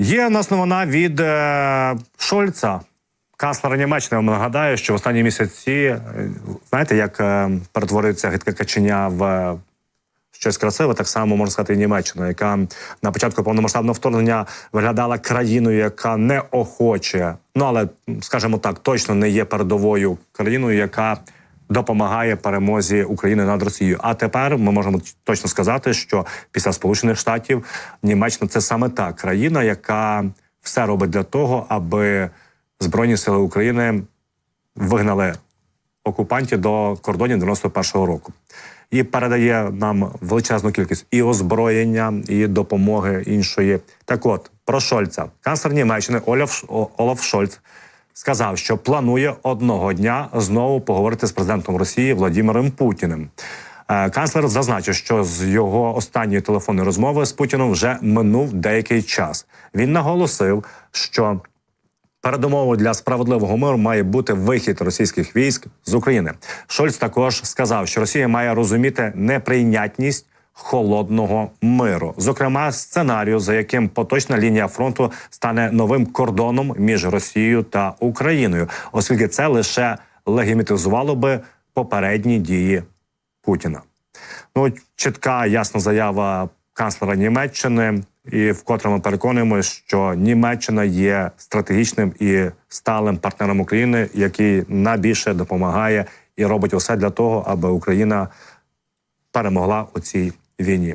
Є в нас новина від е, Шольца, канцлера Німеччини. Вам нагадаю, що в останні місяці, е, знаєте, як е, перетворюється гидке каченя в е, щось красиве, так само можна сказати, і Німеччина, яка на початку повномасштабного вторгнення виглядала країною, яка не охоче, ну але скажімо так, точно не є передовою країною, яка допомагає перемозі України над Росією. А тепер ми можемо точно сказати, що після Сполучених Штатів Німеччина це саме та країна, яка все робить для того, аби Збройні сили України вигнали окупантів до кордонів 91-го року. І передає нам величезну кількість і озброєння, і допомоги іншої. Так от, про Шольца. Канцлер Німеччини Оляф, О- Олаф Шольц сказав, що планує одного дня знову поговорити з президентом Росії Владимиром Путіним. Е, Канцлер зазначив, що з його останньої телефонної розмови з Путіном вже минув деякий час. Він наголосив, що Передумовою для справедливого миру має бути вихід російських військ з України. Шольц також сказав, що Росія має розуміти неприйнятність холодного миру, зокрема, сценарію, за яким поточна лінія фронту стане новим кордоном між Росією та Україною, оскільки це лише легімітизувало би попередні дії Путіна. Ну, чітка ясна заява канцлера Німеччини, і вкотре ми переконуємо, що Німеччина є стратегічним і сталим партнером України, який найбільше допомагає і робить усе для того, аби Україна перемогла у цій війні.